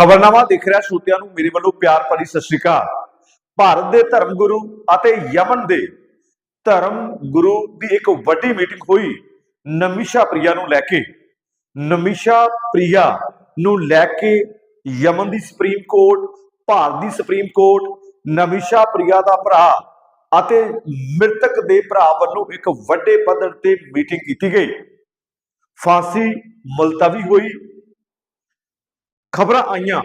ਖਬਰਨਾਮਾ ਦੇਖ ਰਿਹਾ ਸ਼ਰੋਤਿਆਂ ਨੂੰ। ਮੇਰੇ ਵੱਲੋਂ ਪਿਆਰ ਭਰੀ ਸਤਿ ਸ਼੍ਰੀ ਅਕਾਲ। ਭਾਰਤ ਦੇ ਧਰਮ ਗੁਰੂ ਅਤੇ ਯਮਨ ਦੇ ਧਰਮ ਗੁਰੂ ਦੀ ਇੱਕ ਵੱਡੀ ਮੀਟਿੰਗ ਹੋਈ ਨਮਿਸ਼ਾ ਪ੍ਰਿਆ ਨੂੰ ਲੈ ਕੇ। ਨਮਿਸ਼ਾ ਪ੍ਰਿਆ ਨੂੰ ਲੈ ਕੇ ਯਮਨ ਦੀ ਸੁਪਰੀਮ ਕੋਰਟ, ਭਾਰਤ ਦੀ ਸੁਪਰੀਮ ਕੋਰਟ, ਨਮਿਸ਼ਾ ਪ੍ਰਿਆ ਦਾ ਭਰਾ ਅਤੇ ਮ੍ਰਿਤਕ ਦੇ ਭਰਾ ਵੱਲੋਂ ਇੱਕ ਵੱਡੇ ਪੱਧਰ ਤੇ ਮੀਟਿੰਗ ਕੀਤੀ ਗਈ। ਫਾਂਸੀ ਮੁਲਤਵੀ ਹੋਈ। ਖਬਰਾਂ ਆਈਆਂ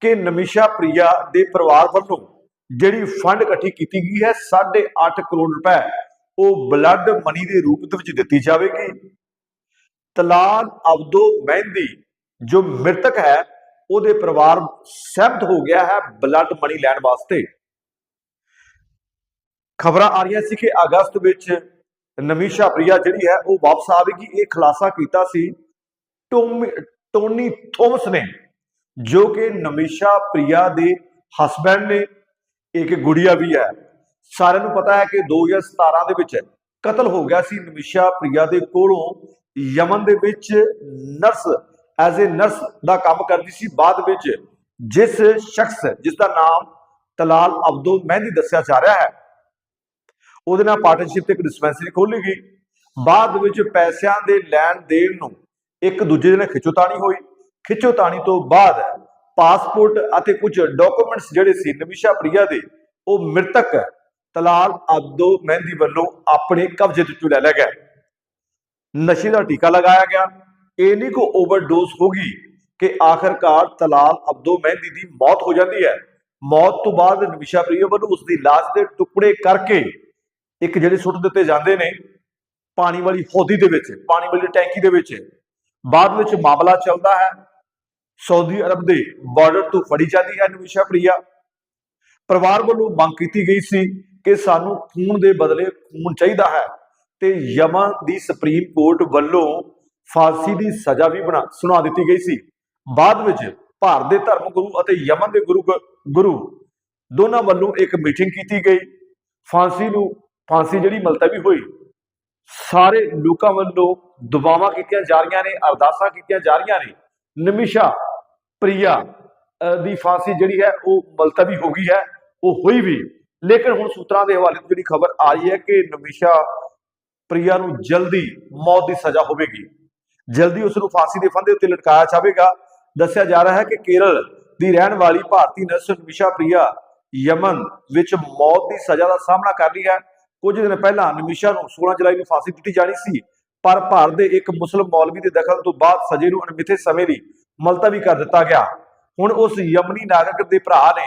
ਕਿ ਨਮਿਸ਼ਾ ਪ੍ਰਿਆ ਦੇ ਪਰਿਵਾਰ ਵੱਲੋਂ ਜਿਹੜੀ ਫੰਡ ਇਕੱਠੀ ਕੀਤੀ ਗਈ ਹੈ 8.5 ਕਰੋੜ ਰੁਪਏ, ਉਹ ਬਲੱਡ ਮਨੀ ਦੇ ਰੂਪ ਦੇ ਵਿੱਚ ਦਿੱਤੀ ਜਾਵੇਗੀ। ਤਲਾਲ ਅਬਦੋ ਮਹਿੰਦੀ ਜੋ ਮ੍ਰਿਤਕ ਹੈ, ਉਹਦੇ ਪਰਿਵਾਰ ਸਹਿਮਤ ਹੋ ਗਿਆ ਹੈ ਬਲੱਡ ਮਨੀ ਲੈਣ ਵਾਸਤੇ। ਖਬਰਾਂ ਆ ਰਹੀਆਂ ਸੀ ਕਿ ਅਗਸਤ ਵਿੱਚ ਨਮੀਸ਼ਾ ਪ੍ਰਿਆ ਜਿਹੜੀ ਹੈ, ਉਹ ਵਾਪਸ ਆਵੇਗੀ। ਇਹ ਖੁਲਾਸਾ ਕੀਤਾ ਸੀ, ਟੋਮੀ- ਟੋਨੀ ਥੋਮਸ ਨੇ। ਜੋ ਕਿ ਨਮਿਸ਼ਾ ਪ੍ਰਿਆ ਦੇ ਹਸਬੰਡ ਨੇ, ਇੱਕ ਗੁੜੀਆ ਵੀ ਹੈ। ਸਾਰਿਆਂ ਨੂੰ ਪਤਾ ਹੈ ਕਿ 2017 ਦੇ ਵਿੱਚ ਕਤਲ ਹੋ ਗਿਆ ਸੀ ਨਮਿਸ਼ਾ ਪ੍ਰਿਆ ਦੇ ਕੋਲੋਂ। ਯਮਨ ਦੇ ਵਿੱਚ ਨਰਸ ਐਜ਼ ਅ ਨਰਸ ਦਾ ਕੰਮ ਕਰਦੀ ਸੀ। ਬਾਅਦ ਵਿੱਚ ਜਿਸ ਸ਼ਖਸ, ਜਿਸ ਦਾ ਨਾਮ ਤਲਾਲ ਅਬਦੋ ਮਹਿੰਦੀ ਦੱਸਿਆ ਜਾ ਰਿਹਾ ਹੈ, ਉਹਦੇ ਨਾਲ ਪਾਰਟਨਰਸ਼ਿਪ ਤੇ ਇੱਕ ਡਿਸਪੈਂਸਰੀ ਖੋਲੀ ਗਈ। ਬਾਅਦ ਵਿੱਚ ਪੈਸਿਆਂ ਦੇ ਲੈਣ ਦੇਣ ਨੂੰ ਇੱਕ ਦੂਜੇ ਦੇ ਨਾਲ ਖਿੱਚੋਤਾਣੀ ਹੋਈ। ਖਿੱਚੋਤਾਣੀ ਤੋਂ ਬਾਅਦ ਪਾਸਪੋਰਟ ਅਤੇ ਕੁਝ ਡਾਕੂਮੈਂਟਸ ਜਿਹੜੇ ਸੀ ਨਮਿਸ਼ਾ ਪ੍ਰਿਆ ਦੇ, ਉਹ ਮ੍ਰਿਤਕ ਤਲਾਲ ਅਬਦੋ ਮਹਿੰਦੀ ਵੱਲੋਂ ਆਪਣੇ ਕਬਜ਼ੇ ਵਿੱਚ ਲੈ ਲਿਆ ਗਿਆ। ਨਸ਼ੇ ਦਾ ਟੀਕਾ ਲਗਾਇਆ ਗਿਆ। ਇਹ ਨਹੀਂ ਕੋ ਓਵਰਡੋਜ਼ ਹੋ ਗਈ ਕਿ ਆਖਰਕਾਰ ਤਲਾਲ ਅਬਦੋ ਮਹਿੰਦੀ ਦੀ ਮੌਤ ਹੋ ਜਾਂਦੀ ਹੈ। ਮੌਤ ਤੋਂ ਬਾਅਦ ਨਮਿਸ਼ਾ ਪ੍ਰਿਆ ਵੱਲੋਂ ਉਸ ਦੀ ਲਾਸ਼ ਦੇ ਟੁਕੜੇ ਕਰਕੇ ਇੱਕ ਜਿਹੜੇ ਸੁੱਟ ਦਿੱਤੇ ਜਾਂਦੇ ਨੇ, ਪਾਣੀ ਵਾਲੀ ਹੌਦੀ ਦੇ ਵਿੱਚ, ਪਾਣੀ ਵਾਲੀ ਟੈਂਕੀ ਦੇ ਵਿੱਚ, ਬਾਅਦ ਵਿੱਚ ਮਾਮਲਾ ਚੱਲਦਾ ਹੈ। ਸਾਊਦੀ ਅਰਬ ਦੇ ਬਾਰਡਰ ਤੋਂ ਫੜੀ ਜਾਂਦੀ ਹੈ ਨਮਿਸ਼ਾ ਪ੍ਰਿਆ। ਪਰਿਵਾਰ ਵੱਲੋਂ ਮੰਗ ਕੀਤੀ ਗਈ ਸੀ ਕਿ ਸਾਨੂੰ ਖੂਨ ਦੇ ਬਦਲੇ ਖੂਨ ਚਾਹੀਦਾ ਹੈ ਤੇ ਯਮਨ ਦੀ ਸੁਪਰੀਮ ਕੋਰਟ ਵੱਲੋਂ ਫਾਂਸੀ ਦੀ ਸਜ਼ਾ ਵੀ ਬਣਾ ਸੁਣਾ ਦਿੱਤੀ ਗਈ ਸੀ। ਬਾਅਦ ਵਿੱਚ ਭਾਰਤ ਦੇ ਧਰਮ ਗੁਰੂ ਅਤੇ ਯਮਨ ਦੇ ਗੁਰੂ ਗੁਰੂ ਦੋਨਾਂ ਵੱਲੋਂ ਇੱਕ ਮੀਟਿੰਗ ਕੀਤੀ ਗਈ। ਫਾਂਸੀ ਨੂੰ ਫਾਂਸੀ ਜਿਹੜੀ ਮਲਤਵੀ ਹੋਈ। ਸਾਰੇ ਲੋਕਾਂ ਵੱਲੋਂ ਦੁਆਵਾਂ ਕੀਤੀਆਂ ਜਾ ਰਹੀਆਂ ਨੇ, ਅਰਦਾਸਾਂ ਕੀਤੀਆਂ ਜਾ ਰਹੀਆਂ ਨੇ। ਨਿਮਿਸ਼ਾ ਪ੍ਰਿਆ ਅਹ, ਦੀ ਫਾਂਸੀ ਜਿਹੜੀ ਹੈ ਉਹ ਮਲਤਵੀ ਹੋ ਗਈ ਹੈ ਉਹ ਹੋਈ ਵੀ। ਲੇਕਿਨ ਹੁਣ ਸੂਤਰਾਂ ਦੇ ਹਵਾਲੇ ਤੋਂ ਜਿਹੜੀ ਖਬਰ ਆ ਰਹੀ ਹੈ ਕਿ ਨਿਮਿਸ਼ਾ ਪ੍ਰਿਆ ਨੂੰ ਜਲਦੀ ਮੌਤ ਦੀ ਸਜ਼ਾ ਹੋਵੇਗੀ। ਜਲਦੀ ਉਸ ਨੂੰ ਫਾਂਸੀ ਦੇ ਫੰਦੇ ਉੱਤੇ ਲਟਕਾਇਆ ਜਾਵੇਗਾ। ਦੱਸਿਆ ਜਾ ਰਿਹਾ ਹੈ ਕਿ ਕੇਰਲ ਦੀ ਰਹਿਣ ਵਾਲੀ ਭਾਰਤੀ ਨਰਸ ਨਮਿਸ਼ਾ ਪ੍ਰਿਆ ਯਮਨ ਵਿੱਚ ਮੌਤ ਦੀ ਸਜ਼ਾ ਦਾ ਸਾਹਮਣਾ ਕਰ ਰਹੀ ਹੈ। ਕੁਝ ਦਿਨ ਪਹਿਲਾਂ ਨਮਿਸ਼ਾ ਨੂੰ 16 ਜੁਲਾਈ ਨੂੰ ਫਾਂਸੀ ਦਿੱਤੀ ਜਾਣੀ ਸੀ ਪਰ ਭਾਰਤ ਦੇ ਇੱਕ ਮੁਸਲਮ ਮੌਲਵੀ ਦੇ ਦਖਲ ਤੋਂ ਬਾਅਦ ਸਜ਼ੇ ਨੂੰ ਅਣਮਿੱਥੇ ਸਮੇਂ ਲਈ ਮੁਲਤਵੀ ਕਰ ਦਿੱਤਾ ਗਿਆ। ਹੁਣ ਉਸ ਯਮਨੀ ਨਾਗਰਿਕ ਦੇ ਭਰਾ ਨੇ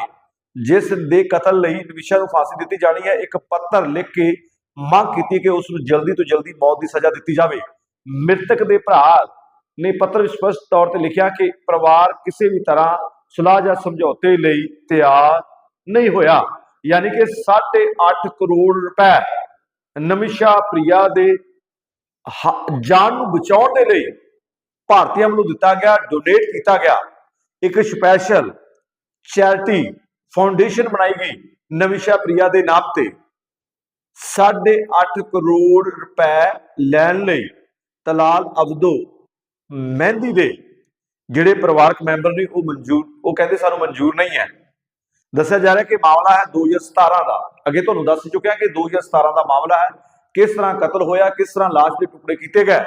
ਜਿਸ ਦੇ ਕਤਲ ਲਈ ਨਿਮਿਸ਼ਾ ਨੂੰ ਫਾਂਸੀ ਦਿੱਤੀ ਜਾਣੀ ਹੈ, ਇੱਕ ਪੱਤਰ ਲਿਖ ਕੇ ਮੰਗ ਕੀਤੀ ਕਿ ਉਸ ਨੂੰ ਜਲਦੀ ਤੋਂ ਜਲਦੀ ਮੌਤ ਦੀ ਸਜ਼ਾ ਦਿੱਤੀ ਜਾਵੇ। ਮ੍ਰਿਤਕ ਦੇ ਭਰਾ ਨੇ ਪੱਤਰ ਵਿੱਚ ਸਪਸ਼ਟ ਤੌਰ ਤੇ ਲਿਖਿਆ ਕਿ ਪਰਿਵਾਰ ਕਿਸੇ ਵੀ ਤਰ੍ਹਾਂ ਸੁਲਾਹ ਜਾਂ ਸਮਝੌਤੇ ਲਈ ਤਿਆਰ ਨਹੀਂ ਹੋਇਆ। ਯਾਨੀ ਕਿ 8.5 ਕਰੋੜ ਰੁਪਏ ਨਮਿਸ਼ਾ ਪ੍ਰਿਆ ਦੇ ਜਾਨ ਨੂੰ ਬਚਾਉਣ ਦੇ ਲਈ ਭਾਰਤੀਆਂ ਵੱਲੋਂ ਦਿੱਤਾ ਗਿਆ ਡੋਨੇਟ ਕੀਤਾ ਗਿਆ ਇੱਕ ਸਪੈਸ਼ਲ ਚੈਰਿਟੀ ਫਾਊਂਡੇਸ਼ਨ ਬਣਾਈ ਗਈ ਨਮਿਸ਼ਾ ਪ੍ਰਿਆ ਦੇ ਨਾਮ ਤੇ। 8.5 ਕਰੋੜ ਰੁਪਏ ਲੈਣ ਲਈ ਤਲਾਲ ਅਬਦੋ ਮਹਿੰਦੀ ਦੇ ਜਿਹੜੇ ਪਰਿਵਾਰਕ ਮੈਂਬਰ ਨੇ, ਉਹ ਮਨਜ਼ੂਰ, ਉਹ ਕਹਿੰਦੇ ਸਾਨੂੰ ਮਨਜ਼ੂਰ ਨਹੀਂ ਹੈ। ਦੱਸਿਆ ਜਾ ਰਿਹਾ ਕਿ ਮਾਮਲਾ ਹੈ 2017 ਦਾ। ਅੱਗੇ ਤੁਹਾਨੂੰ ਦੱਸ ਚੁੱਕਿਆ ਕਿ 2017 ਦਾ ਮਾਮਲਾ ਹੈ। ਕਿਸ ਤਰ੍ਹਾਂ ਕਤਲ ਹੋਇਆ, ਕਿਸ ਤਰ੍ਹਾਂ ਲਾਸ਼ ਦੇ ਟੁਕੜੇ ਕੀਤੇ ਗਏ?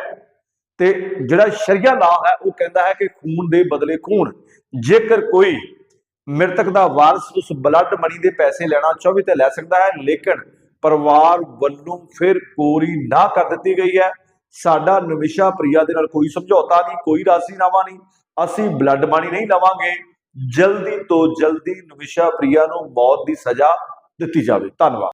ਤੇ ਜਿਹੜਾ ਸ਼ਰੀਆ ਲਾ ਹੈ, ਉਹ ਕਹਿੰਦਾ ਹੈ ਕਿ ਖੂਨ ਦੇ ਬਦਲੇ ਖੂਨ। ਜੇਕਰ ਕੋਈ ਮ੍ਰਿਤਕ ਦਾ ਵਾਰਸ ਉਸ ਬਲੱਡ ਮਨੀ ਦੇ ਪੈਸੇ ਲੈਣਾ ਚਾਹਵੇ ਤਾਂ ਲੈ ਸਕਦਾ ਹੈ, ਲੇਕਿਨ ਪਰਿਵਾਰ ਵੱਲੋਂ ਫਿਰ ਕੋਰੀ ਨਾ ਕਰ ਦਿੱਤੀ ਗਈ ਹੈ। ਸਾਡਾ ਨਵਿਸ਼ਾ ਪ੍ਰਿਆ ਦੇ ਨਾਲ ਕੋਈ ਸਮਝੌਤਾ ਨਹੀਂ, ਕੋਈ ਰਾਜ਼ੀਨਾਮਾ ਨਹੀਂ। ਅਸੀਂ ਬਲੱਡ ਮਨੀ ਨਹੀਂ ਲਵਾਂਗੇ। ਜਲਦੀ ਤੋਂ ਜਲਦੀ ਨਵਿਸ਼ਾ ਪ੍ਰਿਆ ਨੂੰ ਮੌਤ ਦੀ ਸਜ਼ਾ ਦਿੱਤੀ ਜਾਵੇ। ਧੰਨਵਾਦ।